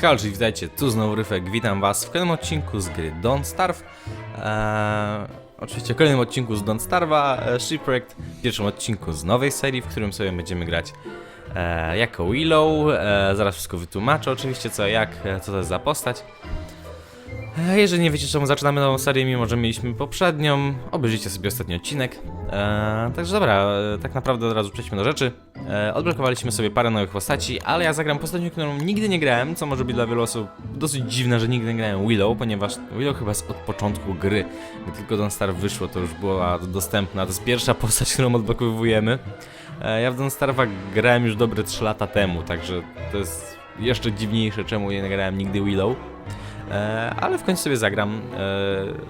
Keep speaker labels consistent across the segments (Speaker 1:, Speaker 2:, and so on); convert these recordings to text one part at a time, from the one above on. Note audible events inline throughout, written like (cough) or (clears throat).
Speaker 1: Cześć, witajcie, tu znowu Ryfek, witam was w kolejnym odcinku z gry Don't Starve. Eee, Oczywiście kolejnym odcinku z Don't Starve'a, e, Shipwrecked pierwszym odcinku z nowej serii, w którym sobie będziemy grać e, jako Willow. E, Zaraz wszystko wytłumaczę oczywiście co jak, e, co to jest za postać Jeżeli nie wiecie czemu zaczynamy nową serię, mimo że mieliśmy poprzednią, obejrzyjcie sobie ostatni odcinek. E, także dobra, e, tak naprawdę od razu przejdźmy do rzeczy. E, odblokowaliśmy sobie parę nowych postaci, ale ja zagram postacią, którą nigdy nie grałem, co może być dla wielu osób dosyć dziwne, że nigdy nie grałem Willow, ponieważ Willow chyba jest od początku gry. Gdy tylko Don Star wyszło, to już była dostępna, to jest pierwsza postać, którą odblokowujemy. E, ja w Don Starva grałem już dobre 3 lata temu, także to jest jeszcze dziwniejsze, czemu nie grałem nigdy Willow. E, ale w końcu sobie zagram.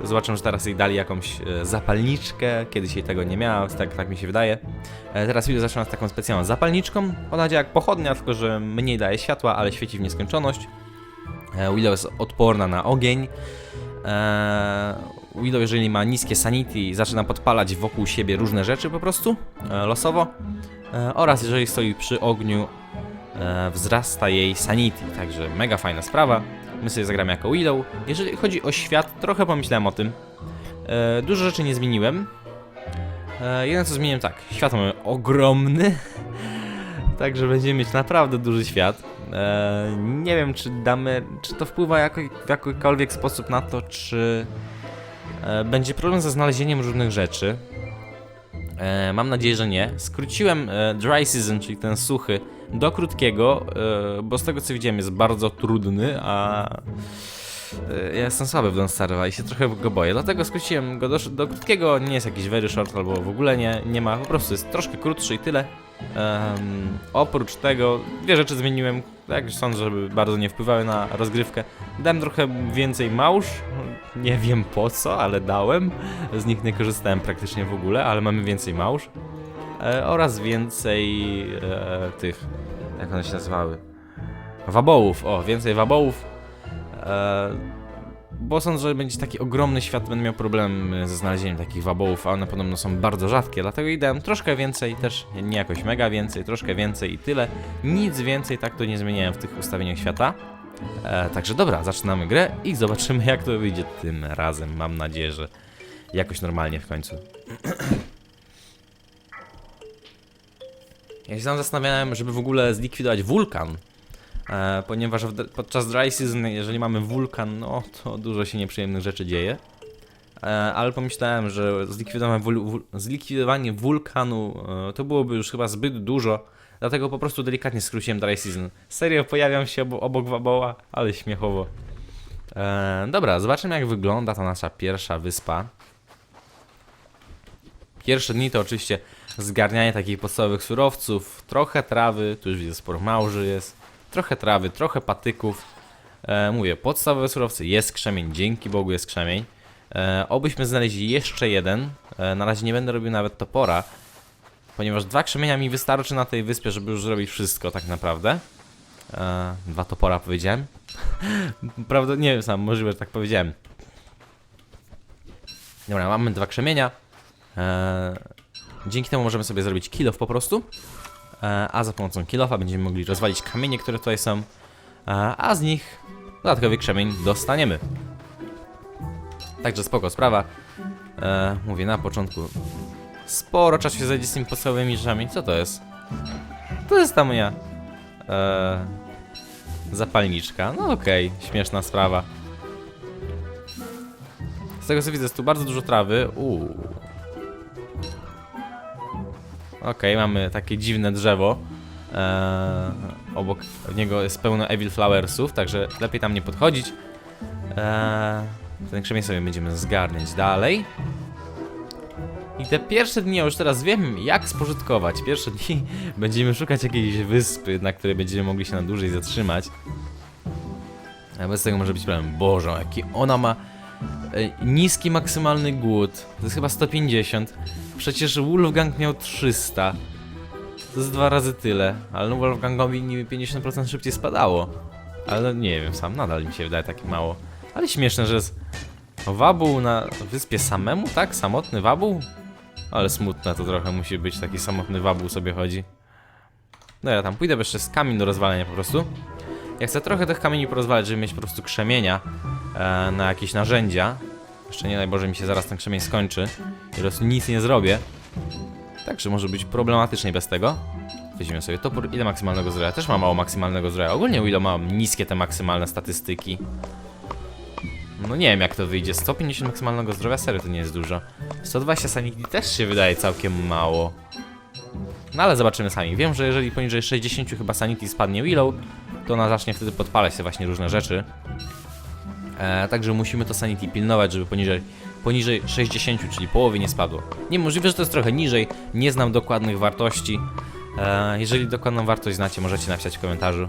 Speaker 1: E, zobaczę, że teraz jej dali jakąś e, zapalniczkę. Kiedyś jej tego nie miała, tak, tak mi się wydaje. Teraz video zaczyna z taką specjalną zapalniczką. Ona działa jak pochodnia, tylko że mniej daje światła, ale świeci w nieskończoność. Willow jest odporna na ogień. Willow, jeżeli ma niskie sanity, zaczyna podpalać wokół siebie różne rzeczy po prostu, losowo. Oraz jeżeli stoi przy ogniu, wzrasta jej sanity, także mega fajna sprawa. My sobie zagramy jako Willow. Jeżeli chodzi o świat, trochę pomyślałem o tym. E, dużo rzeczy nie zmieniłem. E, jedno co zmieniłem tak, świat mamy ogromny, (laughs) także będziemy mieć naprawdę duży świat. E, nie wiem czy damy, czy to wpływa jako, w jakikolwiek sposób na to, czy e, będzie problem ze znalezieniem różnych rzeczy. E, mam nadzieję, że nie. Skróciłem e, dry season, czyli ten suchy, do krótkiego, e, bo z tego co widziałem jest bardzo trudny, a ja jestem słaby w Don't Starve'a i się trochę go boję. Dlatego skróciłem go do, do krótkiego, nie jest jakiś very short albo w ogóle nie, nie ma, po prostu jest troszkę krótszy i tyle. Em, oprócz tego dwie rzeczy zmieniłem, jak sądzę, żeby bardzo nie wpływały na rozgrywkę. Dałem trochę więcej małż, nie wiem po co, ale dałem. Z nich nie korzystałem praktycznie w ogóle, ale mamy więcej małż. E, oraz więcej e, tych, jak one się nazywały? Wabołów, o, więcej wabołów. E, bo sądzę, że będzie taki ogromny świat, będę miał problem ze znalezieniem takich wabołów, a one podobno są bardzo rzadkie, dlatego i dałem troszkę więcej, też nie jakoś mega więcej, troszkę więcej i tyle. Nic więcej tak to nie zmieniałem w tych ustawieniach świata. E, także dobra, zaczynamy grę i zobaczymy jak to wyjdzie tym razem. Mam nadzieję, że jakoś normalnie w końcu. (clears throat) Ja się sam zastanawiałem, żeby w ogóle zlikwidować wulkan. E, ponieważ podczas dry season, jeżeli mamy wulkan, no to dużo się nieprzyjemnych rzeczy dzieje. E, ale pomyślałem, że zlikwidowanie, wul, wul, zlikwidowanie wulkanu e, to byłoby już chyba zbyt dużo. Dlatego po prostu delikatnie skróciłem dry season. Serio pojawiam się obo, obok Waboła, ale śmiechowo. Dobra, zobaczymy jak wygląda ta nasza pierwsza wyspa. Pierwsze dni to oczywiście zgarnianie takich podstawowych surowców, trochę trawy, tu już widzę sporo małży jest, trochę trawy, trochę patyków. E, mówię, podstawowe surowce, jest krzemień, dzięki Bogu jest krzemień. E, obyśmy znaleźli jeszcze jeden, e, na razie nie będę robił nawet topora, ponieważ dwa krzemienia mi wystarczy na tej wyspie, żeby już zrobić wszystko tak naprawdę. E, dwa topora powiedziałem. (laughs) Prawda, nie wiem sam, możliwe, że tak powiedziałem. Dobra, mamy dwa krzemienia. E, dzięki temu możemy sobie zrobić kill po prostu. E, a za pomocą kill offa będziemy mogli rozwalić kamienie, które tutaj są. E, a z nich dodatkowy krzemień dostaniemy. Także spoko sprawa. E, mówię na początku. Sporo czasu się zajdzie z tymi podstawowymi rzeczami. Co to jest? To jest ta moja zapalniczka. No okej, śmieszna sprawa. Z tego co widzę, jest tu bardzo dużo trawy. Uuu. Okej, mamy takie dziwne drzewo. Eee, obok niego jest pełno Evil Flowersów, także lepiej tam nie podchodzić. Eee, ten krzemień sobie będziemy zgarniać dalej. I te pierwsze dni, ja już teraz wiem jak spożytkować. Pierwsze dni (laughs) będziemy szukać jakiejś wyspy, na której będziemy mogli się na dłużej zatrzymać. A bez tego może być problem. Boże, jaki ona ma e, niski maksymalny głód. To jest chyba 150. Przecież Wolfgang miał 300. To jest dwa razy tyle. Ale no Wolfgangowi niby 50% szybciej spadało. Ale nie wiem, sam nadal mi się wydaje takie mało. Ale śmieszne, że jest wabuł na wyspie samemu, tak? Samotny wabuł? Ale smutne to trochę musi być, taki samotny wabuł sobie chodzi. No ja tam pójdę, bo jeszcze jest kamień do rozwalenia po prostu. Ja chcę trochę tych kamieni porozwalać, żeby mieć po prostu krzemienia e, na jakieś narzędzia. Jeszcze nie daj Boże mi się zaraz ten krzemień skończy i nic nie zrobię. Także może być problematycznie bez tego. Weźmiemy sobie topór. Ile maksymalnego zdrowia? Też mam mało maksymalnego zdrowia. Ogólnie ile mam niskie te maksymalne statystyki. No nie wiem jak to wyjdzie. 150 maksymalnego zdrowia? Serio to nie jest dużo. 120 sanity też się wydaje całkiem mało. No ale zobaczymy sami. Wiem, że jeżeli poniżej 60 chyba sanity spadnie Willow, to ona zacznie wtedy podpalać się właśnie różne rzeczy. E, także musimy to sanity pilnować, żeby poniżej, poniżej 60, czyli połowy nie spadło. Niemożliwe, że to jest trochę niżej. Nie znam dokładnych wartości. E, jeżeli dokładną wartość znacie, możecie napisać w komentarzu.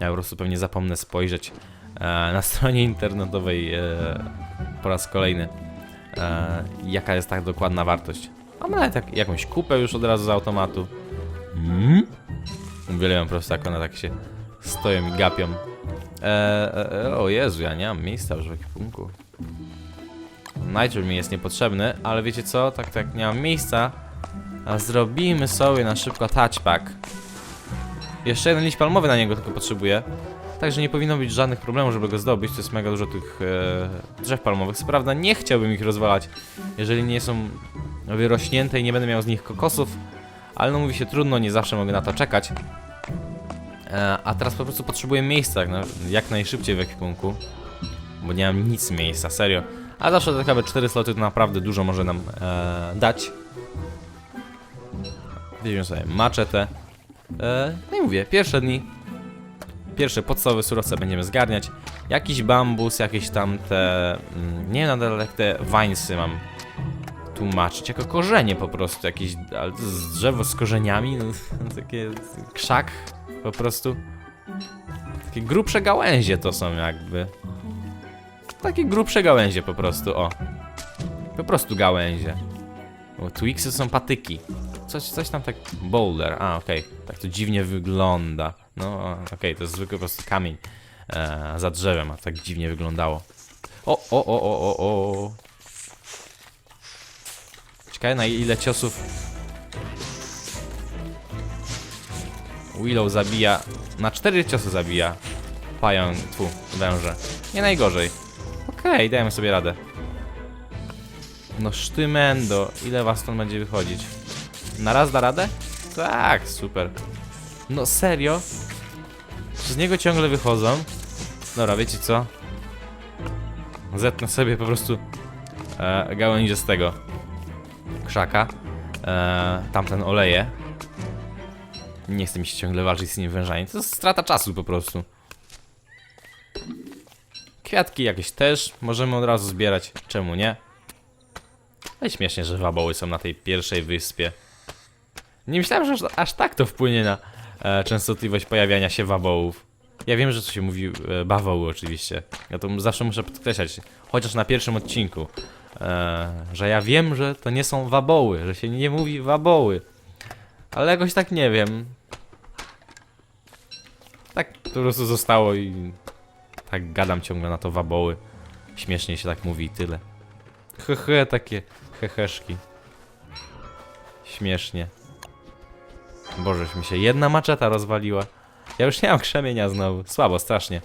Speaker 1: Ja po prostu pewnie zapomnę spojrzeć e, na stronie internetowej po raz kolejny, jaka jest tak dokładna wartość. Mam nawet jak, jakąś kupę już od razu z automatu. Mm? Uwielbiam po prostu jak one tak się stoją i gapią. E, e, o Jezu, ja nie mam miejsca już w ekwipunku. Nitro mi jest niepotrzebny, ale wiecie co? Tak, tak, nie mam miejsca. A zrobimy sobie na szybko touchback. Jeszcze jeden liść palmowy na niego tylko potrzebuję. Także nie powinno być żadnych problemów, żeby go zdobyć. To jest mega dużo tych e, drzew palmowych. Co prawda nie chciałbym ich rozwalać, jeżeli nie są wyrośnięte i nie będę miał z nich kokosów. Ale no mówi się trudno, nie zawsze mogę na to czekać. E, a teraz po prostu potrzebuję miejsca jak, na, jak najszybciej w ekwipunku. Bo nie mam nic miejsca, serio. A zawsze dodatkowe 4 sloty to naprawdę dużo może nam e, dać. Weźmiemy sobie maczetę. E, no i mówię, pierwsze dni. Pierwsze podstawowe surowce będziemy zgarniać. Jakiś bambus, jakieś tam te... Mm, nie wiem nadal jak te winesy mam tłumaczyć. Jako korzenie po prostu. Jakieś ale to jest drzewo z korzeniami. No, (laughs) takie krzak po prostu. Takie grubsze gałęzie to są jakby. Takie grubsze gałęzie po prostu, o. Po prostu gałęzie. Bo Twixy są patyki. Coś, coś tam tak... Boulder, a okej. Tak to dziwnie wygląda. No okej, to jest zwykły po prostu kamień e, za drzewem, a tak dziwnie wyglądało. O, o, o, o, o, o. Ciekawe na ile ciosów Willow zabija. Na cztery ciosy zabija. Pająk, tu, węże. Nie najgorzej. Okej, dajemy sobie radę. No sztymendo, ile was stąd będzie wychodzić? Na raz da radę? Tak, super. No serio? Z niego ciągle wychodzą. Dobra, wiecie co? Zetnę sobie po prostu e, gałęzie z tego krzaka. E, tamten oleje. Nie chce mi się ciągle walczyć z nim wężami. To jest strata czasu po prostu. Kwiatki jakieś też możemy od razu zbierać. Czemu nie? Ale śmiesznie, że waboły są na tej pierwszej wyspie. Nie myślałem, że aż, tak to wpłynie na e, częstotliwość pojawiania się wabołów. Ja wiem, że to się mówi e, bawoły oczywiście. Ja to zawsze muszę podkreślać, chociaż na pierwszym odcinku, e, że ja wiem, że to nie są waboły, że się nie mówi waboły. Ale jakoś tak nie wiem. Tak po prostu zostało i tak gadam ciągle na to waboły. Śmiesznie się tak mówi i tyle. Hehe, takie heheszki. Śmiesznie. Bożeś mi się jedna maczeta rozwaliła. Ja już nie mam krzemienia znowu. Słabo, strasznie.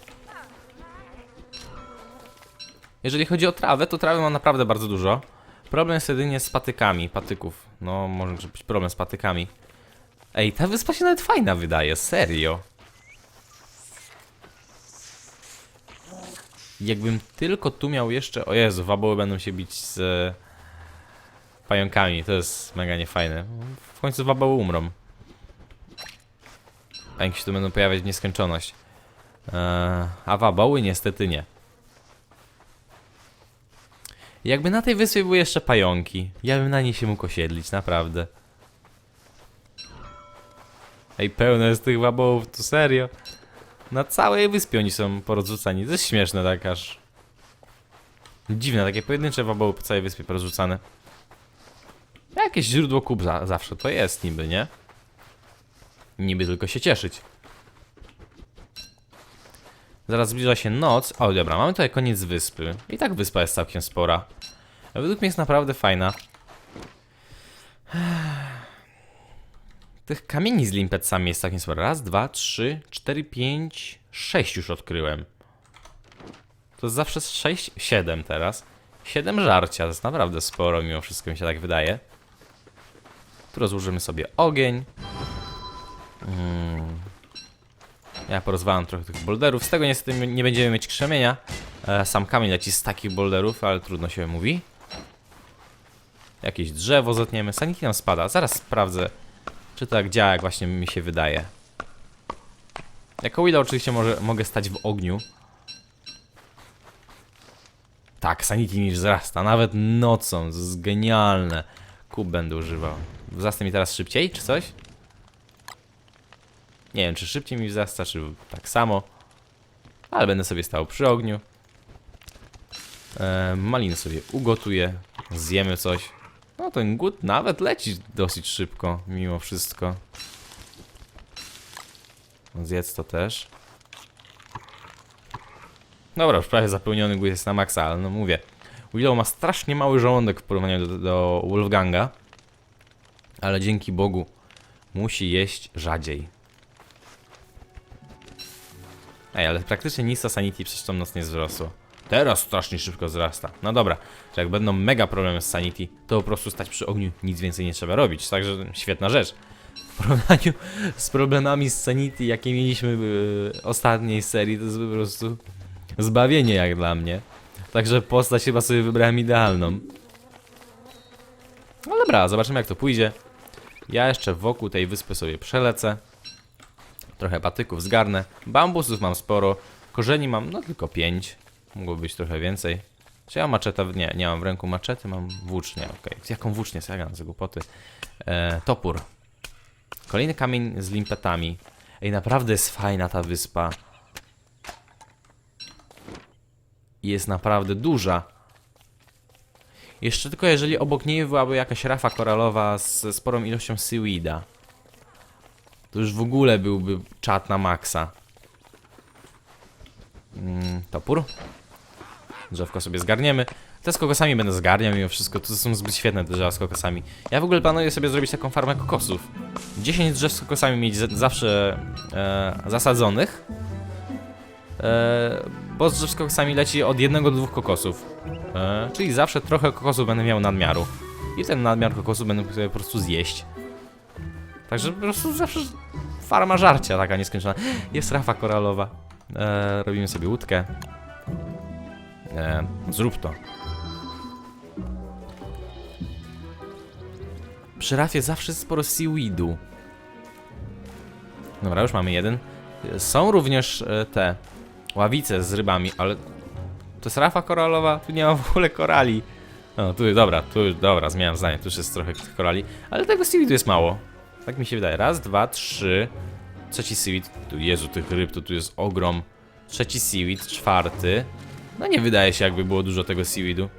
Speaker 1: Jeżeli chodzi o trawę, to trawy mam naprawdę bardzo dużo. Problem jest jedynie z patykami, patyków. No, może być problem z patykami. Ej, ta wyspa się nawet fajna wydaje, serio. Jakbym tylko tu miał jeszcze... O Jezu, waboły będą się bić z... Pająkami, to jest mega niefajne. W końcu waboły umrą. Pająki się tu będą pojawiać w nieskończoność. Eee, a waboły niestety nie. Jakby na tej wyspie były jeszcze pająki, ja bym na niej się mógł osiedlić, naprawdę. Ej, pełno jest tych wabołów, tu serio. Na całej wyspie oni są porozrzucani. To jest śmieszne tak aż. Dziwne, takie pojedyncze waboły po całej wyspie porozrzucane. Jakieś źródło kup za zawsze to jest niby, nie? Niby tylko się cieszyć. Zaraz zbliża się noc. O, dobra, mamy tutaj koniec wyspy. I tak wyspa jest całkiem spora. Według mnie jest naprawdę fajna. Tych kamieni z limpetsami jest całkiem sporo. Raz, dwa, trzy, cztery, pięć, sześć już odkryłem. To jest zawsze sześć, siedem teraz. Siedem żarcia, to jest naprawdę sporo, mimo wszystko mi się tak wydaje. Tu rozłożymy sobie ogień. Mm. Ja porozwalam trochę tych boulderów. Z tego niestety nie będziemy mieć krzemienia. E, sam kamień leci z takich boulderów, ale trudno się mówi. Jakieś drzewo zetniemy. Saniki nam spada. Zaraz sprawdzę, czy to tak działa, jak właśnie mi się wydaje. Jako Willa oczywiście może, mogę stać w ogniu. Tak, Sanity mi wzrasta, nawet nocą, to jest genialne. Kub będę używał. Wzrasta mi teraz szybciej, czy coś? Nie wiem, czy szybciej mi wzrasta, czy tak samo. Ale będę sobie stał przy ogniu. E, maliny sobie ugotuję, zjemy coś. No ten głód nawet leci dosyć szybko, mimo wszystko. Zjedz to też. Dobra, już prawie zapełniony głód jest na maksa, ale no mówię. Willow ma strasznie mały żołądek w porównaniu do, do Wolfganga. Ale dzięki Bogu musi jeść rzadziej. Ej, ale praktycznie nic Sanity przez tą noc nie wzrosło. Teraz strasznie szybko wzrasta. No dobra, że jak będą mega problemy z Sanity, to po prostu stać przy ogniu, nic więcej nie trzeba robić. Także świetna rzecz. W porównaniu z problemami z Sanity, jakie mieliśmy w e, ostatniej serii, to jest po prostu zbawienie jak dla mnie. Także postać chyba sobie wybrałem idealną. No dobra, zobaczymy jak to pójdzie. Ja jeszcze wokół tej wyspy sobie przelecę. Trochę patyków zgarnę. Bambusów mam sporo. Korzeni mam no tylko 5. Mogłoby być trochę więcej. Czy ja mam maczetę? Nie, nie mam w ręku maczety, mam włócznię. Okej, jaką włócznię? Gadam za głupoty? E, topór. Kolejny kamień z limpetami. Ej, naprawdę jest fajna ta wyspa. Jest naprawdę duża. Jeszcze tylko jeżeli obok niej byłaby jakaś rafa koralowa z sporą ilością seaweeda. To już w ogóle byłby czat na maksa. Mm, topór. Drzewko sobie zgarniemy. Te z kokosami będę zgarniał mimo wszystko, to są zbyt świetne te drzewa z kokosami. Ja w ogóle planuję sobie zrobić taką farmę kokosów. 10 drzew z kokosami mieć zawsze e, zasadzonych. E, bo z drzew z kokosami leci od jednego do dwóch kokosów. E, czyli zawsze trochę kokosów będę miał nadmiaru. I ten nadmiar kokosów będę sobie po prostu zjeść. Także po prostu zawsze farma żarcia taka nieskończona. Jest rafa koralowa. E, robimy sobie łódkę. E, zrób to. Przy rafie zawsze sporo seaweedu. Dobra, już mamy jeden. Są również e, te ławice z rybami, ale to jest rafa koralowa, tu nie ma w ogóle korali. No, tu, dobra, tu, dobra, zmieniam zdanie, tu już jest trochę tych korali, ale tego seaweedu jest mało. Tak mi się wydaje. Raz, dwa, trzy. Trzeci seaweed. Tu, Jezu, tych ryb, to tu jest ogrom. Trzeci seaweed, czwarty. No nie wydaje się, jakby było dużo tego seaweedu.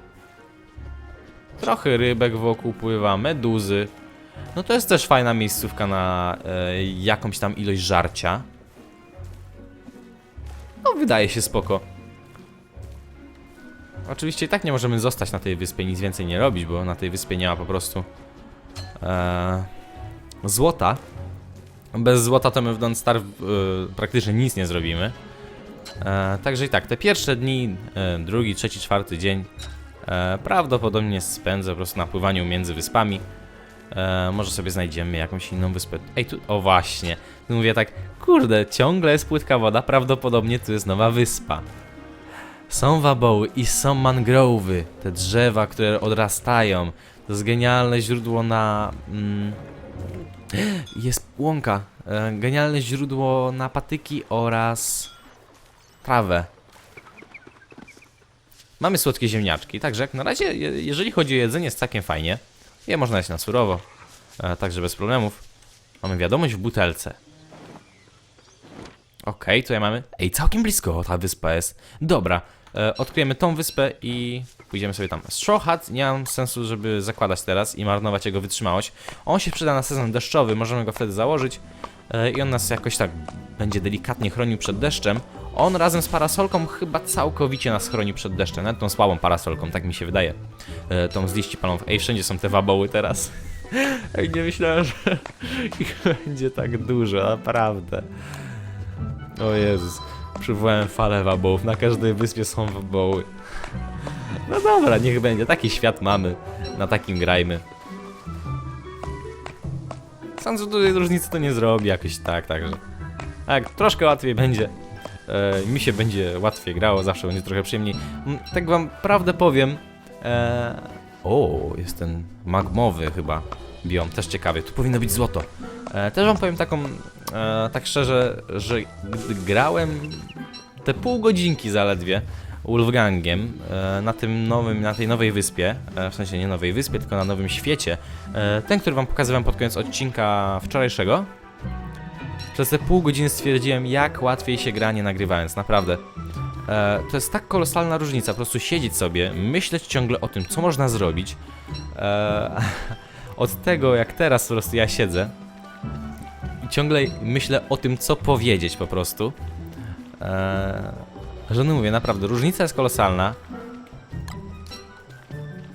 Speaker 1: Trochę rybek wokół pływa, meduzy. No to jest też fajna miejscówka na e, jakąś tam ilość żarcia. No wydaje się spoko. Oczywiście i tak nie możemy zostać na tej wyspie, nic więcej nie robić, bo na tej wyspie nie ma po prostu e, złota. Bez złota to my w Don't e, praktycznie nic nie zrobimy. E, także i tak, te pierwsze dni, e, drugi, trzeci, czwarty dzień e, prawdopodobnie spędzę po prostu na pływaniu między wyspami. E, może sobie znajdziemy jakąś inną wyspę. Ej, tu, o właśnie. Tu mówię tak, kurde, ciągle jest płytka woda, prawdopodobnie tu jest nowa wyspa. Są waboły i są mangrowy, te drzewa, które odrastają. To jest genialne źródło na... Mm, (gasps) jest łąka. E, genialne źródło na patyki oraz trawę. Mamy słodkie ziemniaczki, także na razie, je- jeżeli chodzi o jedzenie, jest całkiem fajnie. Je można jeść na surowo, e, także bez problemów. Mamy wiadomość w butelce. Okej, tutaj mamy... Ej, całkiem blisko ta wyspa jest. Dobra, e, odkryjemy tą wyspę i pójdziemy sobie tam. Straw Hat nie mam sensu, żeby zakładać teraz i marnować jego wytrzymałość. On się przyda na sezon deszczowy, możemy go wtedy założyć e, i on nas jakoś tak będzie delikatnie chronił przed deszczem. On razem z parasolką chyba całkowicie nas chroni przed deszczem, nawet tą słabą parasolką, tak mi się wydaje. E, tą z liści palowych. Ej, wszędzie są te waboły teraz. (laughs) Ej, nie myślałem, że (laughs) ich będzie tak dużo, naprawdę. O Jezus. Przywołałem falę wabołów. Na każdej wyspie są waboły. No dobra, niech będzie. Taki świat mamy. Na takim grajmy. Sądzę, że tutaj różnicy to nie zrobi jakoś tak, także. Tak, troszkę łatwiej będzie. E, mi się będzie łatwiej grało, zawsze będzie trochę przyjemniej. Mm, Tak wam prawdę powiem. E, o, jest ten magmowy chyba biom, też ciekawy. Tu powinno być złoto. E, też wam powiem taką, tak szczerze, że gdy grałem te pół godzinki zaledwie Wolfgangiem na tym nowym, na tej nowej wyspie, w sensie nie nowej wyspie, tylko na nowym świecie, ten, który wam pokazywałem pod koniec odcinka wczorajszego, przez te pół godziny stwierdziłem, jak łatwiej się gra nie nagrywając, naprawdę. E, to jest tak kolosalna różnica, po prostu siedzieć sobie, myśleć ciągle o tym, co można zrobić. E, (laughs) od tego, jak teraz po prostu ja siedzę i ciągle myślę o tym, co powiedzieć po prostu. E, że no mówię, naprawdę, różnica jest kolosalna.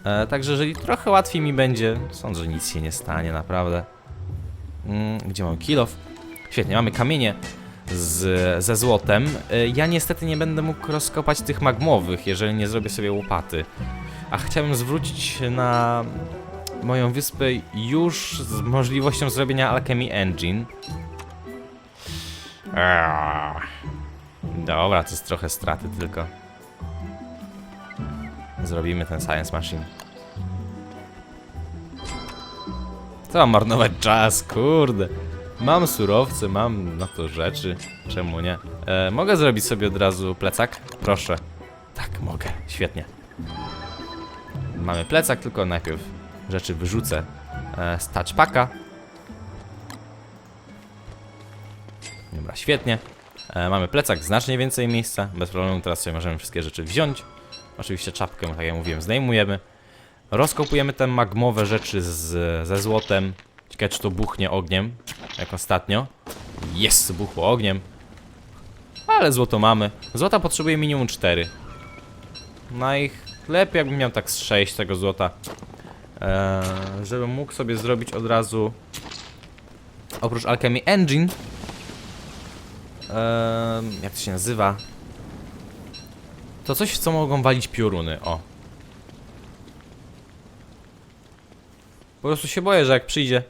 Speaker 1: E, także jeżeli trochę łatwiej mi będzie, sądzę, że nic się nie stanie, naprawdę. Mm, gdzie mam kilof? Świetnie, mamy kamienie z, ze złotem. E, Ja niestety nie będę mógł rozkopać tych magmowych, jeżeli nie zrobię sobie łopaty. A chciałbym zwrócić na moją wyspę już z możliwością zrobienia Alchemy Engine. Eee. Dobra, to jest trochę straty tylko. Zrobimy ten Science Machine. Co mam marnować czas, kurde. Mam surowce, mam na to rzeczy. Czemu nie? E, mogę zrobić sobie od razu plecak? Proszę. Tak, mogę. Świetnie. Mamy plecak, tylko najpierw rzeczy wyrzucę e, z touchpacka. Dobra, świetnie. E, mamy plecak, znacznie więcej miejsca. Bez problemu teraz sobie możemy wszystkie rzeczy wziąć. Oczywiście czapkę, tak jak mówiłem, zdejmujemy. Rozkopujemy te magmowe rzeczy z, ze złotem. Ciekawe, czy to buchnie ogniem, jak ostatnio. Jest, buchło ogniem. Ale złoto mamy. Złota potrzebuje minimum 4. Najlepiej jakbym miał tak z 6 tego złota. Eee, żebym mógł sobie zrobić od razu oprócz Alchemy Engine Eee, jak to się nazywa? To coś, w co mogą walić pioruny, o. Po prostu się boję, że jak przyjdzie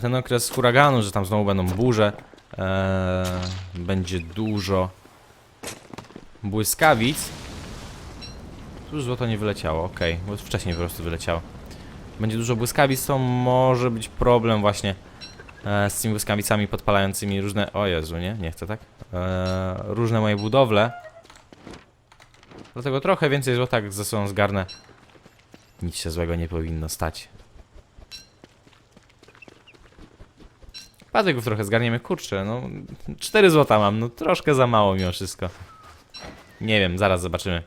Speaker 1: ten okres huraganu, że tam znowu będą burze, e, będzie dużo błyskawic. Tu złoto nie wyleciało, okej, bo wcześniej po prostu wyleciało. Będzie dużo błyskawic, to może być problem właśnie e, z tymi błyskawicami podpalającymi różne... O Jezu, nie? Nie chcę tak? E, różne moje budowle. Dlatego trochę więcej złota ze sobą zgarnę. Nic się złego nie powinno stać. Patyków trochę zgarniemy, kurczę, no 4 złota mam, no troszkę za mało mimo wszystko. Nie wiem, zaraz zobaczymy.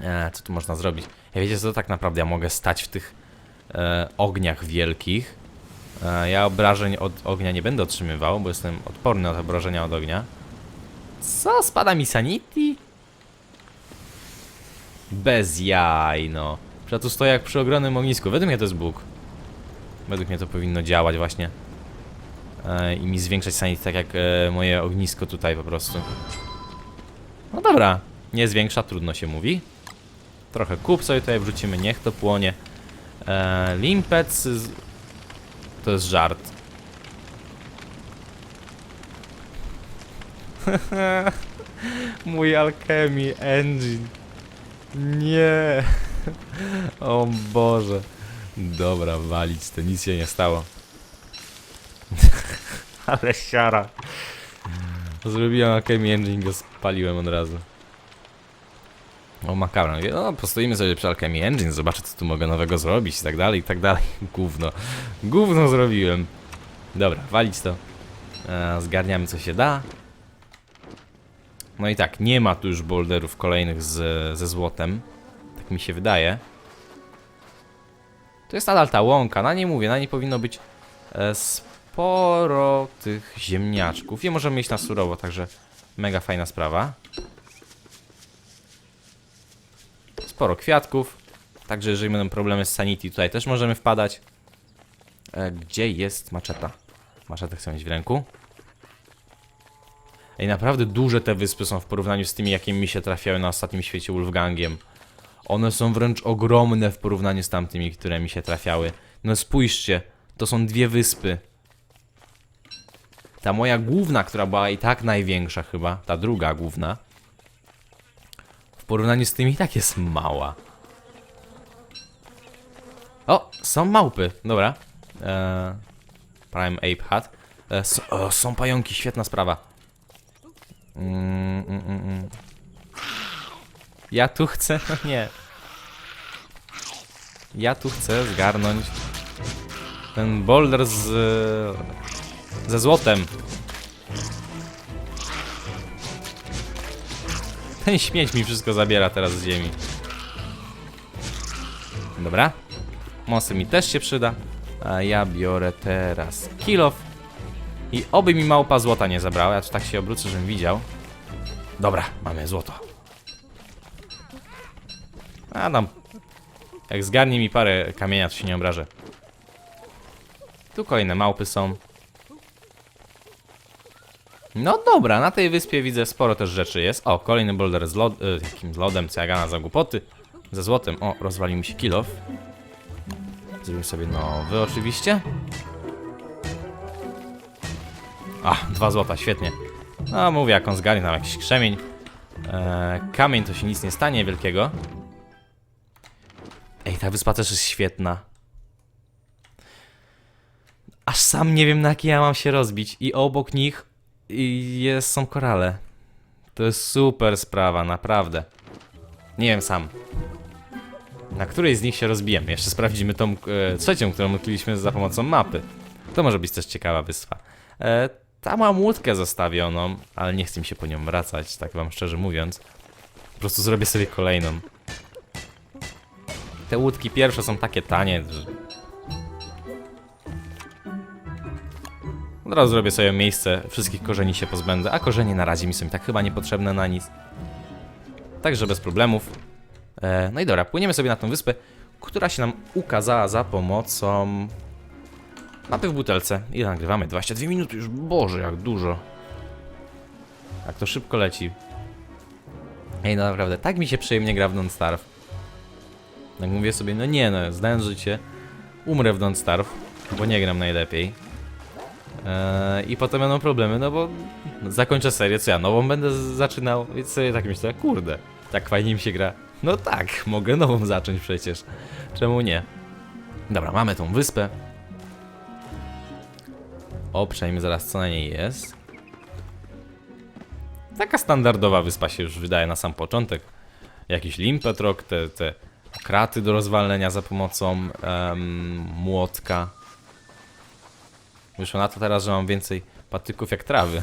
Speaker 1: E, co tu można zrobić? Ja wiecie co, tak naprawdę ja mogę stać w tych e, ogniach wielkich. E, ja obrażeń od ognia nie będę otrzymywał, bo jestem odporny na te obrażenia od ognia. Co? Spada mi sanity? Bez jaj, no. Ja tu stoję jak przy ogromnym ognisku. Według mnie to jest Bóg. Według mnie to powinno działać właśnie. E, I mi zwiększać sanity tak jak e, moje ognisko tutaj po prostu. No dobra. Nie zwiększa, trudno się mówi. Trochę kup sobie tutaj wrzucimy, niech to płonie. E, limpec... To jest żart. (laughs) Mój Alchemy Engine. Nie. (laughs) O Boże. Dobra, walić to nic się nie stało. Ale siara. Zrobiłem Alchemy Engine, go spaliłem od razu. O makabra, mówię, no postoimy sobie przy Alchemy Engine, zobaczę co tu mogę nowego zrobić i tak dalej, i tak dalej. (laughs) Gówno. Gówno zrobiłem. Dobra, walić to. E, zgarniamy co się da. No i tak, nie ma tu już boulderów kolejnych z, ze złotem. Tak mi się wydaje. To jest nadal ta łąka, na niej mówię, na niej powinno być e, sporo tych ziemniaczków. Je możemy mieć na surowo, także mega fajna sprawa. Sporo kwiatków. Także jeżeli będą problemy z sanity, tutaj też możemy wpadać. E, gdzie jest maczeta? Maczetę chcę mieć w ręku. Ej, naprawdę duże te wyspy są w porównaniu z tymi, jakie mi się trafiały na ostatnim świecie Wolfgangiem. One są wręcz ogromne w porównaniu z tamtymi, które mi się trafiały. No spójrzcie, to są dwie wyspy. Ta moja główna, która była i tak największa chyba, ta druga główna, w porównaniu z tymi i tak jest mała. O, są małpy, dobra. Eee, Prime Ape Hat. E, s- o, są pająki, świetna sprawa. Mm, mm, mm, mm. Ja tu chcę, no (laughs) nie. Ja tu chcę zgarnąć ten boulder z ze złotem. Ten śmieć mi wszystko zabiera teraz z ziemi. Dobra. Mosy mi też się przyda. A ja biorę teraz kilof. I oby mi małpa złota nie zabrała. Ja tu tak się obrócę, żebym widział. Dobra, mamy złoto. A tam. Jak zgarnie mi parę kamienia, to się nie obrażę. Tu kolejne małpy są. No dobra, na tej wyspie widzę sporo też rzeczy jest. O, kolejny boulder z, lod, y, jakim z lodem, co ja gana za głupoty. Ze złotem. O, rozwalił mi się kilof. Zrobimy sobie nowy oczywiście. A, dwa złota, świetnie. No mówię, jak on zgarnie tam jakiś krzemień. E, kamień to się nic nie stanie wielkiego. Ej, ta wyspa też jest świetna. Aż sam nie wiem na jakie ja mam się rozbić. I obok nich i jest, są korale. To jest super sprawa, naprawdę. Nie wiem sam. Na której z nich się rozbijemy? Jeszcze sprawdzimy tą e, trzecią, którą odkryliśmy za pomocą mapy. To może być też ciekawa wyspa. E, tam mam łódkę zostawioną, ale nie chcę mi się po nią wracać, tak wam szczerze mówiąc. Po prostu zrobię sobie kolejną. Te łódki pierwsze są takie tanie, Od razu zrobię sobie miejsce, wszystkich korzeni się pozbędę, a korzenie na razie mi są tak chyba niepotrzebne na nic. Także bez problemów. E, no i dobra, płyniemy sobie na tą wyspę, która się nam ukazała za pomocą mapy w butelce. Ile nagrywamy? 22 minuty już, Boże, jak dużo. Jak to szybko leci. Ej, no naprawdę, tak mi się przyjemnie gra w Don't Starve. Jak mówię sobie, no nie no, znając życie, umrę w Don't Starve, bo nie gram najlepiej. Eee, I potem będą problemy, no bo zakończę serię, co ja nową będę zaczynał, więc sobie tak myślę, kurde, tak fajnie mi się gra. No tak, mogę nową zacząć przecież. Czemu nie? Dobra, mamy tą wyspę. O, zaraz co na niej jest. Taka standardowa wyspa się już wydaje na sam początek. Jakiś limpetrok, te, te kraty do rozwalenia za pomocą em, młotka. Wyszło na to teraz, że mam więcej patyków jak trawy.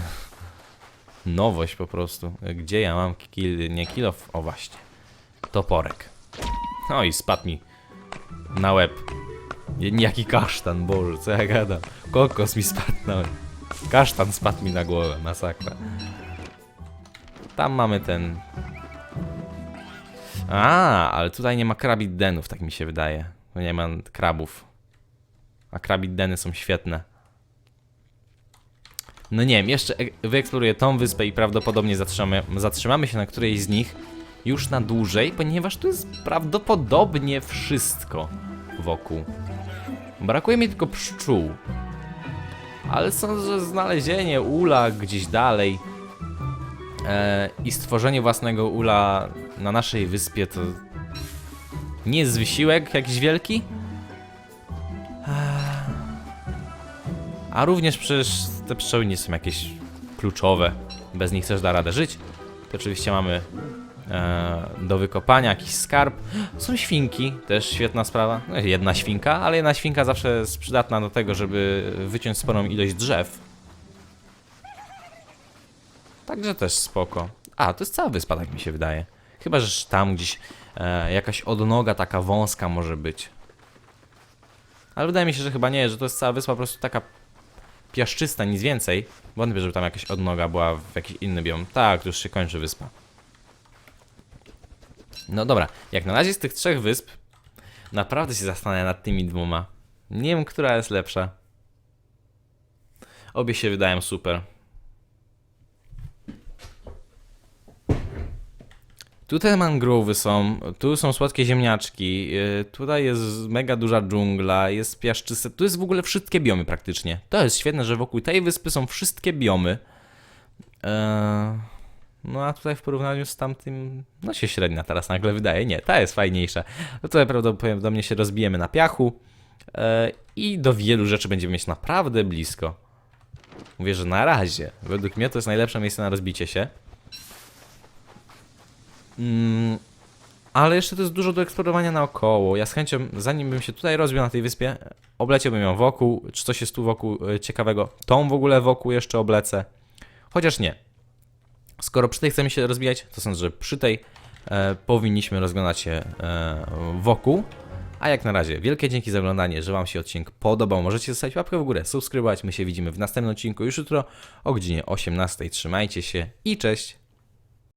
Speaker 1: Nowość po prostu. Gdzie ja mam kil, nie kilof? O właśnie. Toporek. No i spadł mi na łeb. Jaki kasztan, Boże, co ja gadam. Kokos mi spadł na łeb. Kasztan spadł mi na głowę, masakra. Tam mamy ten... A, ale tutaj nie ma krabit denów, tak mi się wydaje. Nie ma krabów. A krabit deny są świetne. No nie wiem, jeszcze e- wyeksploruję tą wyspę i prawdopodobnie zatrzymamy, zatrzymamy się na którejś z nich już na dłużej, ponieważ tu jest prawdopodobnie wszystko wokół. Brakuje mi tylko pszczół. Ale sądzę, że znalezienie ula gdzieś dalej e, i stworzenie własnego ula na naszej wyspie to nie jest wysiłek jakiś wielki. A również przecież te pszczoły nie są jakieś kluczowe. Bez nich też da radę żyć. To oczywiście mamy e, do wykopania jakiś skarb. Są świnki, też świetna sprawa. No, jedna świnka, ale jedna świnka zawsze jest przydatna do tego, żeby wyciąć sporą ilość drzew. Także też spoko. A, to jest cała wyspa, tak mi się wydaje. Chyba, że tam gdzieś e, jakaś odnoga taka wąska może być. Ale wydaje mi się, że chyba nie, że to jest cała wyspa po prostu taka piaszczysta, nic więcej. Wątpię, żeby tam jakaś odnoga była w jakiś inny biom. Tak, już się kończy wyspa. No dobra, jak na razie z tych trzech wysp naprawdę się zastanawiam nad tymi dwoma. Nie wiem, która jest lepsza. Obie się wydają super. Tutaj mangrowy są, tu są słodkie ziemniaczki, yy, tutaj jest mega duża dżungla, jest piaszczyste, tu jest w ogóle wszystkie biomy praktycznie. To jest świetne, że wokół tej wyspy są wszystkie biomy. Eee, no a tutaj w porównaniu z tamtym, no się średnia teraz nagle wydaje. Nie, ta jest fajniejsza. No tutaj prawdopodobnie się rozbijemy na piachu eee, i do wielu rzeczy będziemy mieć naprawdę blisko. Mówię, że na razie. Według mnie to jest najlepsze miejsce na rozbicie się. Mm, ale jeszcze to jest dużo do eksplorowania naokoło. Ja z chęcią, zanim bym się tutaj rozbił na tej wyspie, obleciałbym ją wokół. Czy coś jest tu wokół e, ciekawego? Tą w ogóle wokół jeszcze oblecę. Chociaż nie. Skoro przy tej chcemy się rozbijać, to sądzę, że przy tej e, powinniśmy rozglądać się e, wokół. A jak na razie, wielkie dzięki za oglądanie, że Wam się odcinek podobał. Możecie zostawić łapkę w górę, subskrybować. My się widzimy w następnym odcinku już jutro o godzinie 18. Trzymajcie się i cześć!